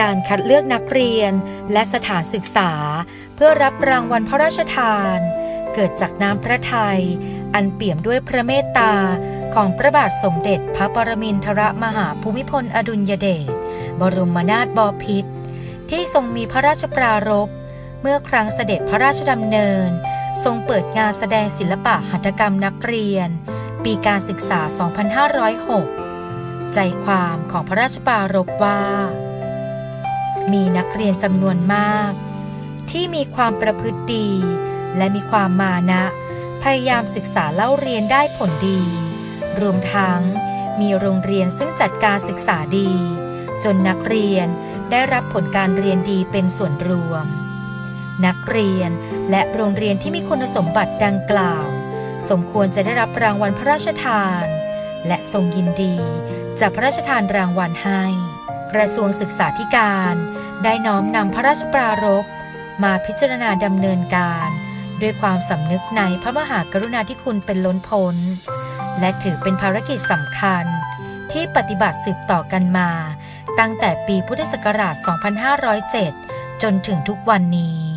การคัดเลือกนักเรียนและสถานศึกษา เพื่อรับรางวัลพระราชทาน เกิดจากน้ำพระทัยอันเปี่ยมด้วยพระเมตตาของพระบาทสมเด็จพระปรมินทรมหาภูมิพลอดุลยเดชบรมนาถบพิตรที่ทรงมีพระราชปรารภเมื่อครั้งเสด็จพระราชดำเนิน ทรงเปิดงานแสดงศิลปะหัตถกรรมนักเรียน ปีการศึกษา 2506 ใจความของพระราชปารภว่า มีนักเรียนจำนวนมาก ที่มีความประพฤติดี และมีความมานะ พยายามศึกษาเล่าเรียนได้ผลดี รวมทั้งมีโรงเรียนซึ่งจัดการศึกษาดี จนนักเรียนได้รับผลการเรียนดีเป็นส่วนรวม นักเรียนและโรงเรียนที่มีคุณสมบัติดังกล่าว สมควรจะได้รับรางวัลพระราชทาน และทรงยินดี จะพระราชทานรางวัลให้ กระทรวงศึกษาธิการ ได้น้อมนำพระราชปรารภมาพิจารณาดำเนินการ ด้วยความสำนึกในพระมหากรุณาธิคุณเป็นล้นพ้น และถือเป็นภารกิจสำคัญ ที่ปฏิบัติสืบต่อกันมา ตั้งแต่ปีพุทธศักราช 2507 จนถึงทุกวันนี้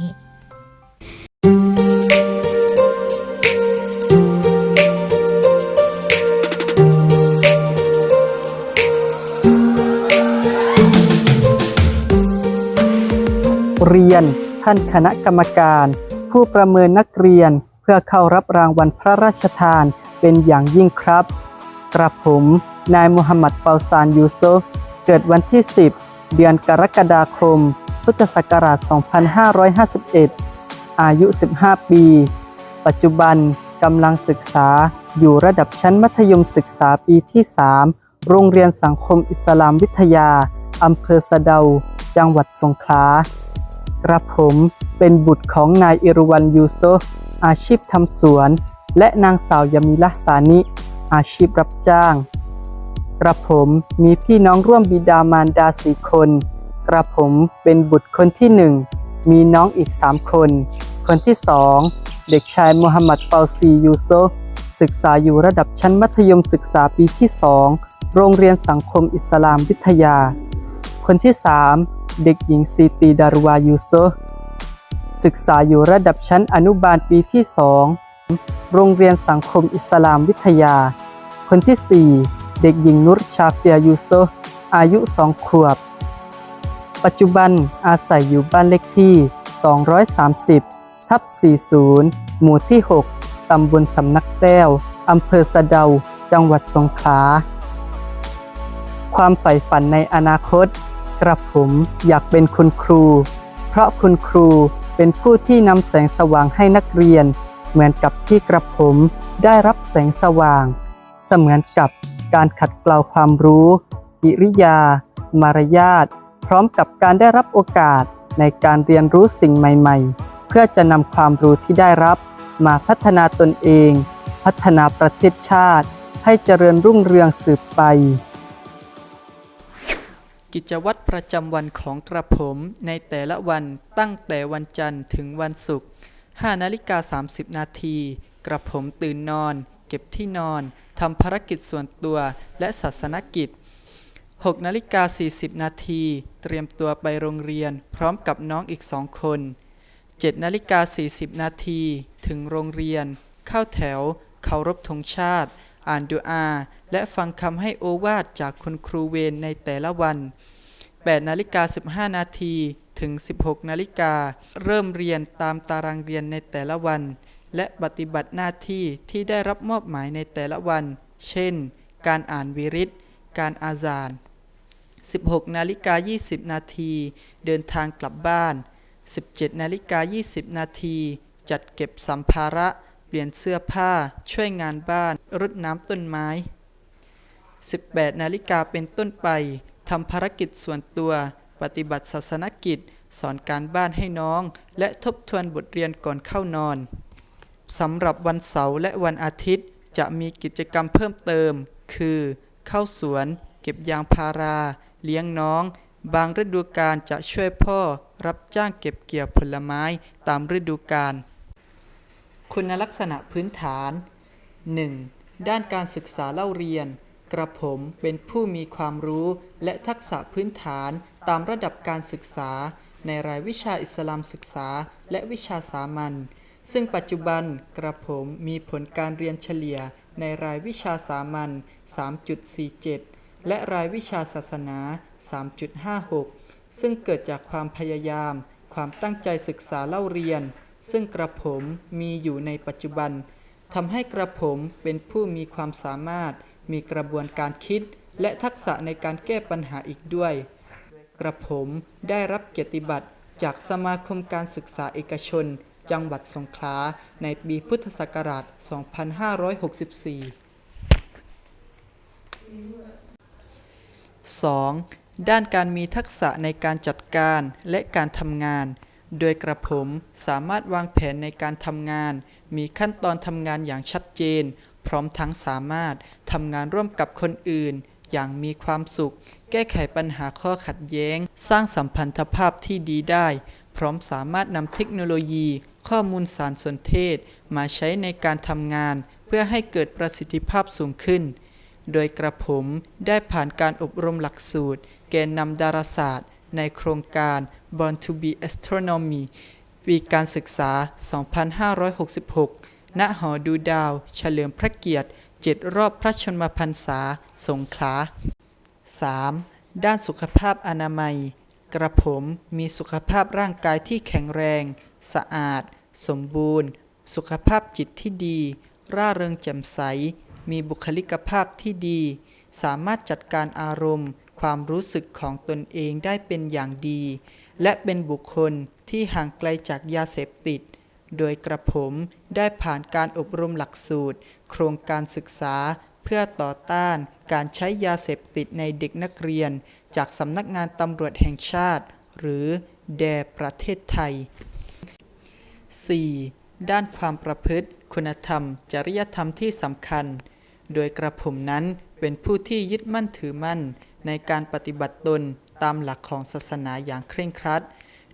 เรียน ท่านคณะกรรมการ ผู้ประเมินนักเรียนเพื่อเข้ารับรางวัลพระราชทานเป็นอย่างยิ่งครับ กระผม นายมูฮัมหมัดเปาซานยูซุฟเกิดวันที่ 10 เดือนกรกฎาคม พุทธศักราช 2551 อายุ 15 ปี ปัจจุบันกำลังศึกษาอยู่ระดับชั้นมัธยมศึกษาปีที่ 3 โรงเรียนสังคมอิสลามวิทยา อำเภอสะเดา จังหวัดสงขลา กระผมเป็นบุตรของนายอิรุวันยูโซอาชีพทำสวน และนางสาวยามิละสานิ อาชีพรับจ้าง กระผมมีพี่น้องร่วมบิดามารดาสี่คน กระผมเป็นบุตรคนที่หนึ่งมีน้องอีกสามคน คนที่สองเด็กชายมูฮัมหมัดฟาซียูโซศึกษาอยู่ระดับชั้นมัธยมศึกษาปีที่สองโรงเรียนสังคมอิสลามวิทยา คนที่สาม เด็กหญิงซีตีดารวายูโซศึกษาอยู่ระดับชั้นอนุบาลปีที่สองโรงเรียนสังคมอิสลามวิทยา คนที่ 4 เด็กหญิงนุรชาเฟียยูโซอายุสองขวบ ปัจจุบันอาศัยอยู่บ้านเลขที่ 230 ทับ 40 หมู่ที่ 6 ตำบลสำนักแต้ว อำเภอสะเดา จังหวัดสงขลา ความใฝ่ฝันในอนาคต กระผมอยากเป็นคุณครู เพราะคุณครูเป็นผู้ที่นำแสงสว่างให้นักเรียน เหมือนกับที่กระผมได้รับแสงสว่าง เสมือนกับการขัดเกลาความรู้ กิริยา มารยาท พร้อมกับการได้รับโอกาสในการเรียนรู้สิ่งใหม่ๆ เพื่อจะนำความรู้ที่ได้รับมาพัฒนาตนเอง พัฒนาประเทศชาติ ให้เจริญรุ่งเรืองสืบไป กิจวัตรประจำวันของกระผมในแต่ละวันตั้งแต่วันจันทร์ถึงวันศุกร์5นาฬิกา30 นาที กระผมตื่นนอน เก็บที่นอนทำภารกิจส่วนตัวและศาสนกิจ6นาฬิกา40 นาที เตรียมตัวไปโรงเรียนพร้อมกับน้องอีกสองคน7นาฬิกา40 นาที ถึงโรงเรียน เข้าแถวเคารพธงชาติ อ่านดูอา และฟังคำให้โอวาทจากคุณครูเวรในแต่ละวัน 8นาฬิกา15 นาทีถึง 16นาฬิกาเริ่มเรียนตามตารางเรียนในแต่ละวัน และปฏิบัติหน้าที่ที่ได้รับมอบหมายในแต่ละวัน เช่น การอ่านวิริตการอาซาน16นาฬิกา20 นาที เดินทางกลับบ้าน 17นาฬิกา20 นาที จัดเก็บสัมภาระ เปลี่ยนเสื้อผ้า ช่วยงานบ้าน รดน้ำต้นไม้ 18 นาฬิกาเป็นต้นไปทำภารกิจส่วนตัว ปฏิบัติศาสนกิจ สอนการบ้านให้น้อง และทบทวนบทเรียนก่อนเข้านอนสำหรับวันเสาร์และวันอาทิตย์ จะมีกิจกรรมเพิ่มเติม คือ เข้าสวน เก็บยางพารา เลี้ยงน้อง บางฤดูกาลจะช่วยพ่อ รับจ้างเก็บเกี่ยวผลไม้ตามฤดูกาล คุณลักษณะพื้นฐาน 1. ด้านการศึกษาเล่าเรียน กระผมเป็นผู้มีความรู้และทักษะพื้นฐานตามระดับการศึกษา ในรายวิชาอิสลามศึกษาและวิชาสามัญ ซึ่งปัจจุบันกระผมมีผลการเรียนเฉลี่ยในรายวิชาสามัญ 3.47 และรายวิชาศาสนา 3.56 ซึ่งเกิดจากความพยายาม ความตั้งใจศึกษาเล่าเรียน ซึ่งกระผมมีอยู่ในปัจจุบันทำให้กระผมเป็นผู้มีความสามารถ มีกระบวนการคิด และทักษะในการแก้ปัญหาอีกด้วย กระผมได้รับเกียรติบัตรจากสมาคมการศึกษาเอกชน จังหวัดสงขลาในปีพุทธศักราช 2564 2. ด้านการมีทักษะในการจัดการและการทำงาน โดยกระผมสามารถวางแผนในการทำงาน มีขั้นตอนทำงานอย่างชัดเจน พร้อมทั้งสามารถทำงานร่วมกับคนอื่น อย่างมีความสุข แก้ไขปัญหาข้อขัดแย้ง สร้างสัมพันธภาพที่ดีได้ พร้อมสามารถนำเทคโนโลยี ข้อมูลสารสนเทศ มาใช้ในการทำงาน เพื่อให้เกิดประสิทธิภาพสูงขึ้น โดยกระผมได้ผ่านการอบรมหลักสูตร แกนนำดาราศาสตร์ ในโครงการ Born to be Astronomy ปีการศึกษา 2566 ณ หอดูดาว เฉลิมพระเกียรติ7รอบพระชนมพรรษา สงขลา 3. ด้านสุขภาพอนามัย กระผมมีสุขภาพร่างกายที่แข็งแรง สะอาด สมบูรณ์ สุขภาพจิตที่ดี ร่าเริงแจ่มใส มีบุคลิกภาพที่ดี สามารถจัดการอารมณ์ ความรู้สึกของตนเองได้เป็นอย่างดี และเป็นบุคคลที่ห่างไกลจากยาเสพติด โดยกระผมได้ผ่านการอบรมหลักสูตร โครงการศึกษาเพื่อต่อต้านการใช้ยาเสพติดในเด็กนักเรียน จากสำนักงานตำรวจแห่งชาติ หรือแดประเทศไทย 4. ด้านความประพฤติคุณธรรม จริยธรรมที่สำคัญ โดยกระผมนั้นเป็นผู้ที่ยึดมั่นถือมั่นในการปฏิบัติตน ตามหลักของศาสนาอย่างเคร่งครัด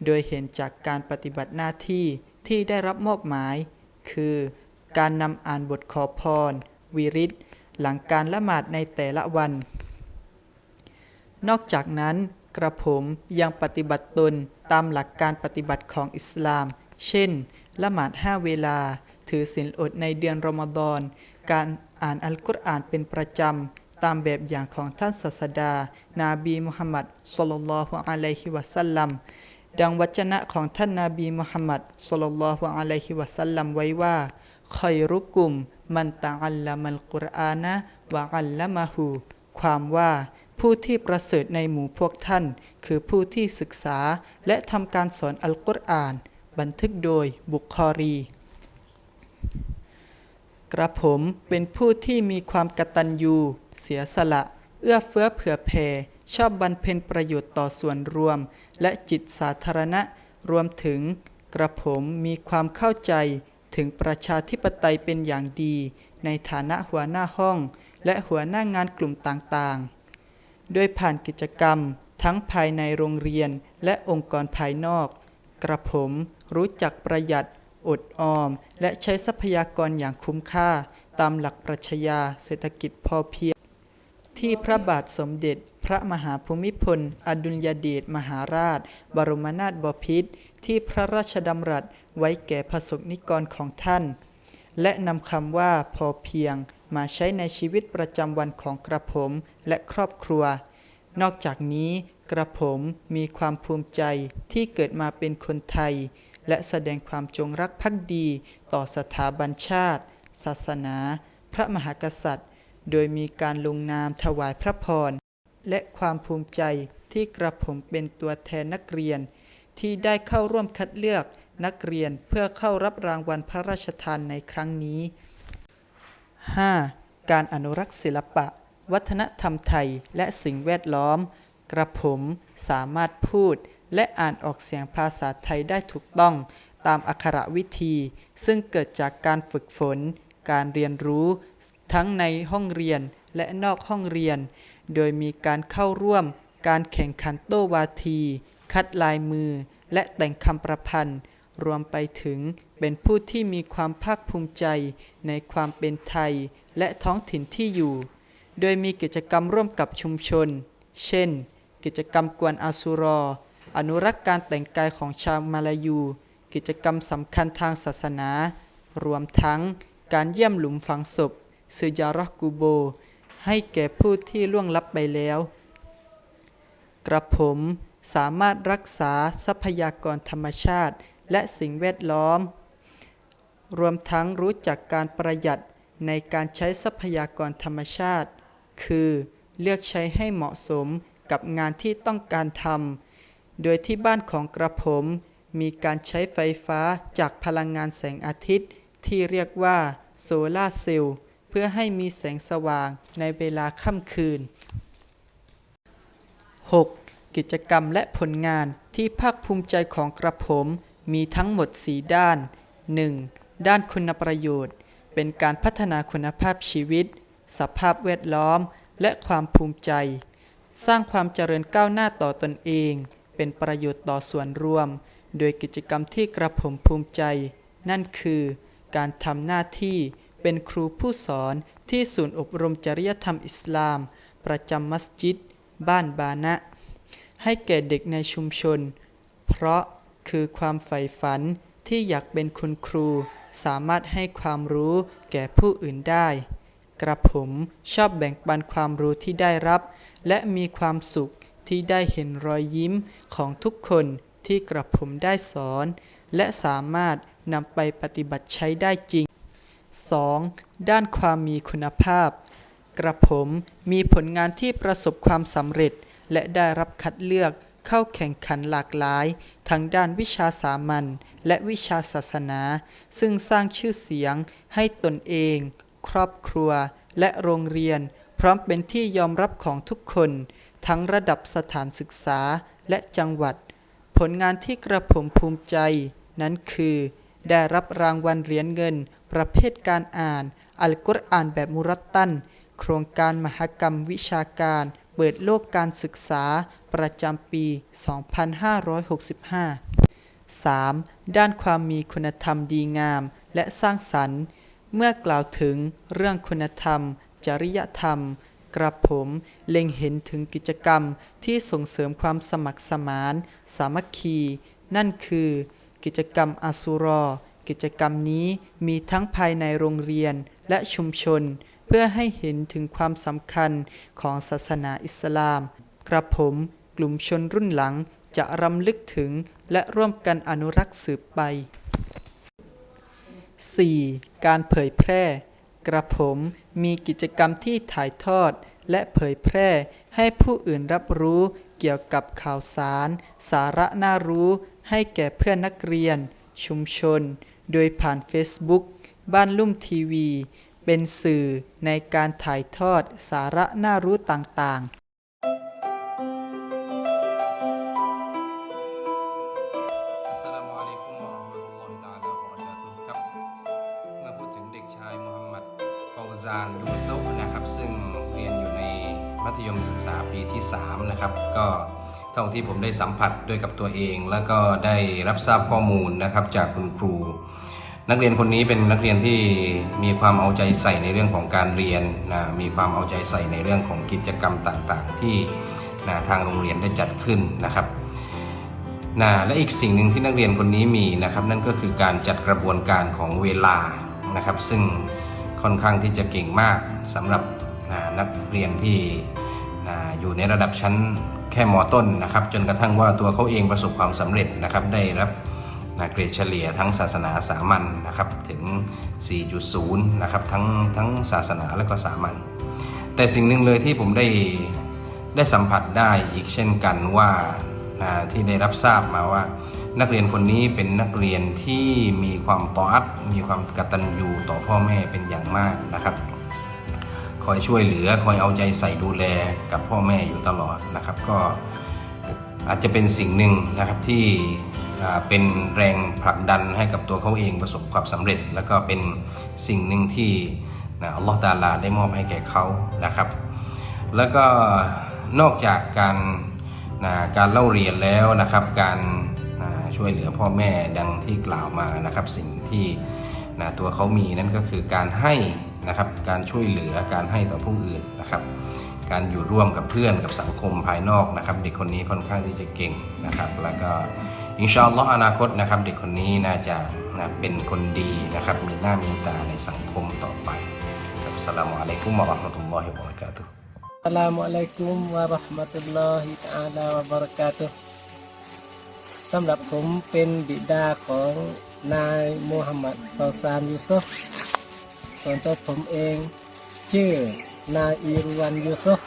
โดยเห็นจากการปฏิบัติหน้าที่ที่ได้รับมอบหมาย คือการนำอ่านบทขอพร วิริตหลังการละหมาดในแต่ละวัน นอกจากนั้น กระผมยังปฏิบัติตนตามหลักการปฏิบัติของอิสลาม เช่น ละหมาดห้าเวลา ถือศีลอดในเดือนรอมฎอน การอ่านอัลกุรอานเป็นประจำ ตามแบบอย่างของท่านศาสดา นาบีมุฮัมมัดสลลัลฮุอะลัยฮิวะสัลลัมดังวจนะของท่านนาบีมุฮัมมัดสลลัลฮุอะลัยฮิวะสัลลัมไว้ว่าคอยรุกุม มันตะอัลละมัลกุรอานะวะอัลละมะฮูความว่าผู้ที่ประเสริฐในหมู่พวกท่าน คือผู้ที่ศึกษาและทำการสอนอัลกุรอาน บันทึกโดยบุคคอรีกระผมเป็นผู้ที่มีความกตัญญู เสียสละ เอื้อเฟื้อเผื่อแผ่ชอบบรรเพ็ญประโยชน์ต่อส่วนรวม และจิตสาธารณะ รวมถึงกระผมมีความเข้าใจถึงประชาธิปไตยเป็นอย่างดี ในฐานะหัวหน้าห้อง และหัวหน้างานกลุ่มต่างๆ โดยผ่านกิจกรรมทั้งภายในโรงเรียนและองค์กรภายนอก กระผมรู้จักประหยัด อดออม และใช้ทรัพยากรอย่างคุ้มค่า ตามหลักปรัชญาเศรษฐกิจพอเพียง ที่พระบาทสมเด็จ พระมหาภูมิพล อดุลยเดชมหาราช บรมนาถบพิตรที่พระราชดำรัสไว้แก่พระสงนิกรของท่าน และนำคำว่าพอเพียงมาใช้ในชีวิตประจำวันของกระผมและครอบครัว นอกจากนี้กระผมมีความภูมิใจที่เกิดมาเป็นคนไทย และแสดงความจงรักภักดีต่อสถาบันชาติ ศาสนา พระมหากษัตริย์ โดยมีการลงนามถวายพระพร และความภูมิใจที่กระผมเป็นตัวแทนนักเรียน ที่ได้เข้าร่วมคัดเลือกนักเรียนเพื่อเข้ารับรางวัลพระราชทานในครั้งนี้ 5. การอนุรักษ์ศิลปะ วัฒนธรรมไทยและสิ่งแวดล้อม กระผมสามารถพูดและอ่านออกเสียงภาษาไทยได้ถูกต้องตามอักขระวิธี ซึ่งเกิดจากการฝึกฝน การเรียนรู้ ทั้งในห้องเรียนและนอกห้องเรียน โดยมีการเข้าร่วมการแข่งขันโต้วาที คัดลายมือ และแต่งคำประพันธ์ รวมไปถึงเป็นผู้ที่มีความภาคภูมิใจในความเป็นไทยและท้องถิ่นที่อยู่ โดยมีกิจกรรมร่วมกับชุมชน เช่น กิจกรรมกวนอาสุรอ อนุรักษ์การแต่งกายของชาวมาลายู กิจกรรมสำคัญทางศาสนา รวมทั้งการเยี่ยมหลุมฝังศพ ซืจารกูโบ ให้แก่ผู้ที่ล่วงลับไปแล้ว กระผมสามารถรักษาทรัพยากรธรรมชาติ และสิ่งแวดล้อม รวมทั้งรู้จักการประหยัดในการใช้ทรัพยากรธรรมชาติ คือเลือกใช้ให้เหมาะสมกับงานที่ต้องการทำ โดยที่บ้านของกระผมมีการใช้ไฟฟ้าจากพลังงานแสงอาทิตย์ ที่เรียกว่าโซลาเซลล์ พื่อให้มีแสงสว่างในเวลาค่ำคืน 6. กิจกรรมและผลงานที่ภาคภูมิใจของกระผม มีทั้งหมด 4 ด้าน 1. ด้านคุณประโยชน์ เป็นการพัฒนาคุณภาพชีวิต สภาพแวดล้อม และความภูมิใจ สร้างความเจริญก้าวหน้าต่อตนเอง เป็นประโยชน์ต่อส่วนรวม โดยกิจกรรมที่กระผมภูมิใจ นั่นคือ การทำหน้าที่ เป็นครูผู้สอนที่ศูนย์อบรมจริยธรรมอิสลาม ประจำมัสยิด บ้านบานะ ให้แก่เด็กในชุมชน เพราะคือความใฝ่ฝันที่อยากเป็นคุณครู สามารถให้ความรู้แก่ผู้อื่นได้ กระผมชอบแบ่งปันความรู้ที่ได้รับ และมีความสุขที่ได้เห็นรอยยิ้มของทุกคนที่กระผมได้สอน และสามารถนำไปปฏิบัติใช้ได้จริง 2. ด้านความมีคุณภาพ กระผมมีผลงานที่ประสบความสำเร็จ และได้รับคัดเลือกเข้าแข่งขันหลากหลาย ทั้งด้านวิชาสามัญและวิชาศาสนา ซึ่งสร้างชื่อเสียงให้ตนเอง ครอบครัว และโรงเรียน พร้อมเป็นที่ยอมรับของทุกคน ทั้งระดับสถานศึกษาและจังหวัด ผลงานที่กระผมภูมิใจ นั้นคือ ได้รับรางวัลเหรียญเงิน ประเภทการอ่าน อัลกุรอานแบบมุรัตตัน โครงการมหกรรมวิชาการ เปิดโลกการศึกษาประจำปี 2565 3. ด้านความมีคุณธรรมดีงาม และสร้างสรรค์ เมื่อกล่าวถึงเรื่องคุณธรรม จริยธรรม กระผมเล็งเห็นถึงกิจกรรมที่ส่งเสริมความสมัครสมาน สามัคคี นั่นคือ กิจกรรมอาสุรอ กิจกรรมนี้มีทั้งภายในโรงเรียนและชุมชน เพื่อให้เห็นถึงความสำคัญของศาสนาอิสลาม กระผมกลุ่มชนรุ่นหลังจะรำลึกถึงและร่วมกันอนุรักษ์สืบไป 4. การเผยแพร่ กระผมมีกิจกรรมที่ถ่ายทอด และเผยแพร่ให้ผู้อื่นรับรู้เกี่ยวกับข่าวสาร สาระน่ารู้ให้แก่เพื่อนนักเรียน ชุมชน โดยผ่าน Facebook บ้านลุ่มทีวี เป็นสื่อในการถ่ายทอดสาระน่ารู้ต่างๆ ที่ผมได้สัมผัสด้วยกับตัวเอง แล้วก็ได้รับทราบข้อมูลนะครับจากคุณครู นักเรียนคนนี้เป็นนักเรียนที่มีความเอาใจใส่ในเรื่องของการเรียนนะมีความเอาใจใส่ในเรื่องของกิจกรรมต่างๆ ที่นะทางโรงเรียนได้จัดขึ้นนะครับนะและอีกสิ่งหนึ่งที่นักเรียนคนนี้มีนะครับนั่นก็คือการจัดกระบวนการของเวลานะครับ ซึ่งค่อนข้างที่จะเก่งมากสำหรับนะนักเรียนที่นะอยู่ในระดับชั้น แค่มอต้นนะครับ จนกระทั่งว่าตัวเขาเองประสบความสำเร็จนะครับได้รับนะเกรดเฉลี่ยทั้งศาสนาสามัญนะครับถึง 4.0 นะครับทั้งทั้งศาสนาและก็สามัญแต่สิ่งหนึ่งเลยที่ผมได้ได้สัมผัสได้อีกเช่นกันว่าอ่าที่ได้รับทราบมาว่า นักเรียนคนนี้เป็นนักเรียนที่มีความตออัตมีความกตัญญูต่อพ่อแม่เป็นอย่างมากนะครับ คอยช่วยเหลือคอยเอาใจใส่ดูแลกับพ่อแม่อยู่ตลอดนะครับ ก็อาจจะเป็นสิ่งหนึ่งนะครับที่เป็นแรงผลักดันให้กับตัวเขาเองประสบความสำเร็จ แล้วก็เป็นสิ่งหนึ่งที่นะอัลลอฮฺตาลาได้มอบให้แก่เขานะครับ แล้วก็นอกจากการนะการเล่าเรียนแล้วนะครับ การนะช่วยเหลือพ่อแม่ดังที่กล่าวมานะครับ สิ่งที่นะตัวเขามีนั่นก็คือการให้ นะครับ การช่วยเหลือการให้ต่อผู้อื่นนะครับ การอยู่ร่วมกับเพื่อนกับสังคมภายนอกนะครับ เด็กคนนี้ค่อนข้างที่จะเก่งนะครับ แล้วก็อินชาอัลลอฮ์อนาคตนะครับ เด็กคนนี้น่าจะนะเป็นคนดีนะครับ มีหน้ามีตาในสังคมต่อไปครับอัสลามอะลัยกุมวะราะห์มะตุลลอฮิวะบะเราะกาตุฮ์ Assalamualaikum warahmatullahi taala wabarakatuh สำหรับผมเป็นบิดาของนายมูฮัมหมัดฟาซานยูซุฟ ส่วนตัวผมเอง ชื่อนายอีรวันยูซุฟ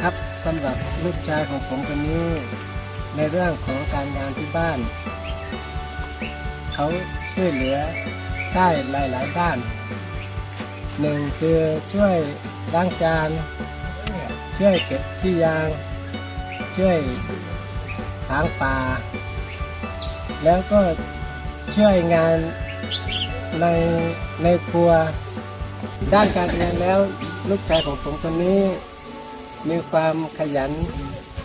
ครับสำหรับลูกชายของผมคนนี้ ในเรื่องของการงานที่บ้าน เขาช่วยเหลือได้หลาย ๆ ด้านหนึ่งคือช่วยล้างจานช่วยเก็บที่ยาง ช่วยถางป่า แล้วก็ช่วยงาน ในในครัวด้านการเรียนแล้วลูกชายของผมคนนี้ มีความขยัน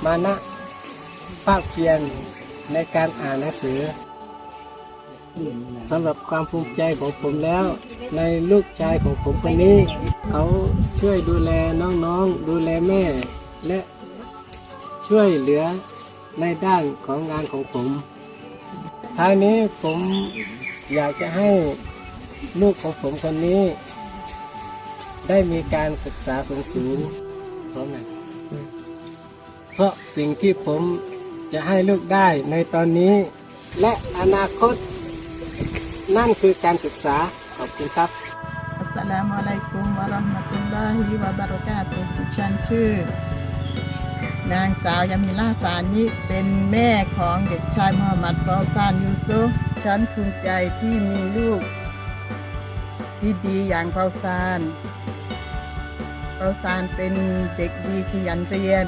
มานะภาคเพียรในการอ่านหนังสือสำหรับความภูมิใจของผมแล้ว ในลูกชายของผมคนนี้ เขาช่วยดูแลน้องๆ ดูแลแม่ และช่วยเหลือในด้านของงานของผมท้ายนี้ผมอยากจะให้ ลูกของผมคนนี้ ได้มีการศึกษาสูงๆพร้อมกันเพราะสิ่งที่ผมจะให้ลูกได้ในตอนนี้ และอนาคต นั่นคือการศึกษาขอบคุณครับอัสสลามุอะลัยกุมวะราะห์มะตุลลอฮิวะบะเราะกาตุฮ์ดิฉันชื่อนางสาวยามิล่าสานิเป็นแม่ของเด็กชายมูฮัมหมัดฟาวซานยูซุฉันภูมิใจที่มีลูก ที่ดีอย่างฟาซานฟาซานเป็นเด็กดีขยันเรียน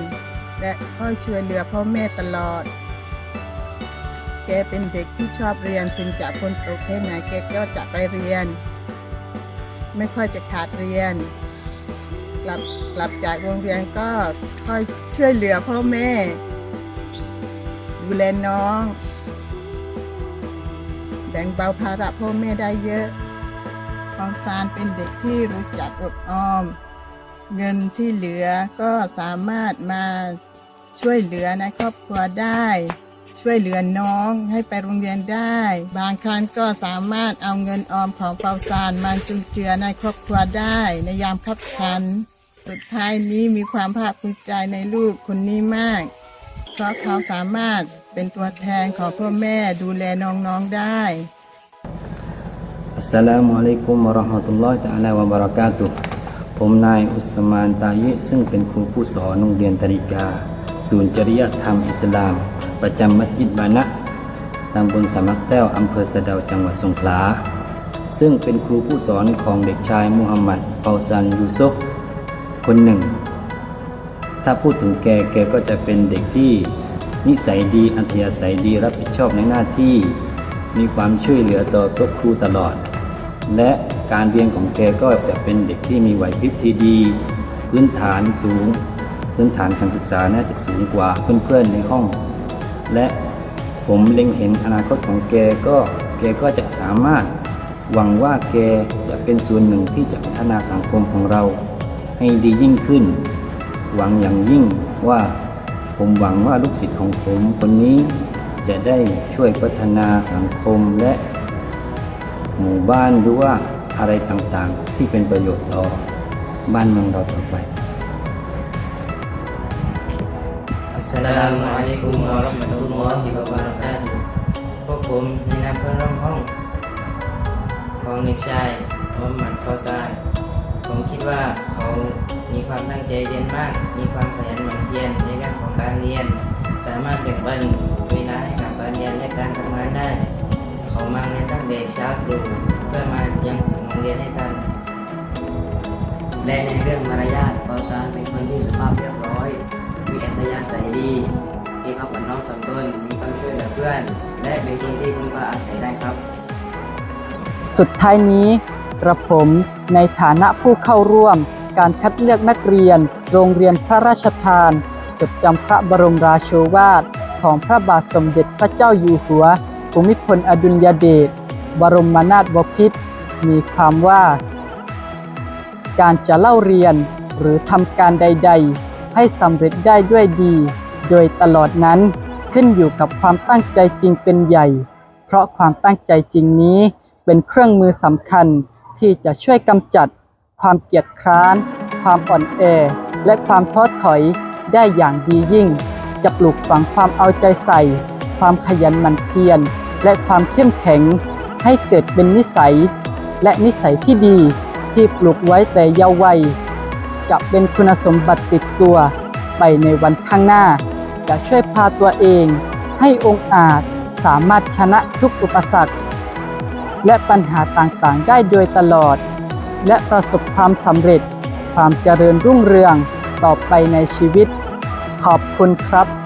และคอยช่วยเหลือพ่อแม่ตลอด แกเป็นเด็กที่ชอบเรียนถึงจะคนตกแค่ไหนแกก็จะไปเรียน ไม่ค่อยจะขาดเรียน กลับกลับจากโรงเรียนก็ค่อยช่วยเหลือพ่อแม่ ดูแลน้อง แบ่งเบาภาระพ่อแม่ได้เยอะ ฟองซานเป็นเด็กที่รู้จักอดออม เงินที่เหลือก็สามารถมาช่วยเหลือในครอบครัวได้ ช่วยเหลือน้องให้ไปโรงเรียนได้ บางครั้งก็สามารถเอาเงินออมของเปาซานมาจุนเจือในครอบครัวได้ ในยามขับขัน สุดท้ายนี้มีความภาคภูมิใจในลูกคนนี้มาก เพราะเขาสามารถเป็นตัวแทนของพ่อแม่ดูแลน้องๆได้ อัสสลามุอะลัยกุมวะราะห์มะตุลลอฮิตะอาลาวะบะเราะกาตุผมนายอุสมานตายิซึ่งเป็นครูผู้สอนโรงเรียนตริกา ศูนย์จริยธรรมอิสลาม ประจำมัสยิดบานะตำบลสามักแต้วอำเภอสะเดาจังหวัดสงขลา ซึ่งเป็นครูผู้สอนของเด็กชายมุฮัมมัดเปาซันยูซุฟคนหนึ่ง ถ้าพูดถึงแกแกก็จะเป็นเด็กที่นิสัยดีอัธยาศัยดีรับผิดชอบในหน้าที่ มีความช่วยเหลือต่อตัวครูตลอด และการเรียนของแกก็จะเป็นเด็กที่มีไหวพริบที่ดี พื้นฐานสูง พื้นฐานการศึกษาน่าจะสูงกว่าเพื่อนๆในห้อง และผมเล็งเห็นอนาคตของแกก็แกก็จะสามารถ หวังว่าแกจะเป็นส่วนหนึ่งที่จะพัฒนาสังคมของเรา ให้ดียิ่งขึ้น หวังอย่างยิ่งว่าผมหวังว่าลูกศิษย์ของผมคนนี้ จะได้ช่วยพัฒนาสังคมและ หมู่บ้านหรือว่าอะไรต่างๆ ที่เป็นประโยชน์ต่อบ้านเมืองเราต่อไป Assalamualaikum warahmatullahi wabarakatuh พวกผมในนามเพื่อนร่วมห้องของเด็กชายมุฮัมมัดฟาวซานผมคิดว่าเขามีความตั้งใจเรียนมาก มีความขยันหมั่นเพียรในเรื่องของการเรียน สามารถแบ่งปันเวลาให้กับการเรียนและการทำงานได้ เขามาในตั้งแต่เช้าตรู่เพื่อมายังถึงโรงเรียนให้ทันและในเรื่องมารยาทฟาวซานเป็นคนที่สุภาพเรียบร้อย มีอัธยาศัยดีมีความอ่อนน้อมถ่อมตนมีความช่วยเหลือเพื่อน และเป็นคนที่พึ่งพาอาศัยได้ครับ สุดท้ายนี้กระผมในฐานะผู้เข้าร่วม การคัดเลือกนักเรียน โรงเรียนพระราชทาน จดจำพระบรมราโชวาทของพระบาทสมเด็จพระเจ้าอยู่หัว ภูมิพลอดุลยเดชบรมนาถบพิตรมีความว่า การจะเล่าเรียนหรือทำการใด ๆ ให้สำเร็จได้ด้วยดี โดยตลอดนั้นขึ้นอยู่กับความตั้งใจจริงเป็นใหญ่ เพราะความตั้งใจจริงนี้เป็นเครื่องมือสำคัญที่จะช่วยกำจัด ความเกียจคร้าน ความอ่อนแอ และความท้อถอยได้อย่างดียิ่ง จะปลูกฝังความเอาใจใส่ ความขยันหมั่นเพียร และความเข้มแข็งให้เกิดเป็นนิสัย และนิสัยที่ดีที่ปลูกไว้แต่เยาว์วัย จะเป็นคุณสมบัติติดตัวไปในวันข้างหน้า จะช่วยพาตัวเอง ให้องค์อาจสามารถชนะทุกอุปสรรค และปัญหาต่างๆได้โดยตลอด และประสบความสำเร็จความเจริญรุ่งเรืองต่อไปในชีวิต ขอบคุณครับ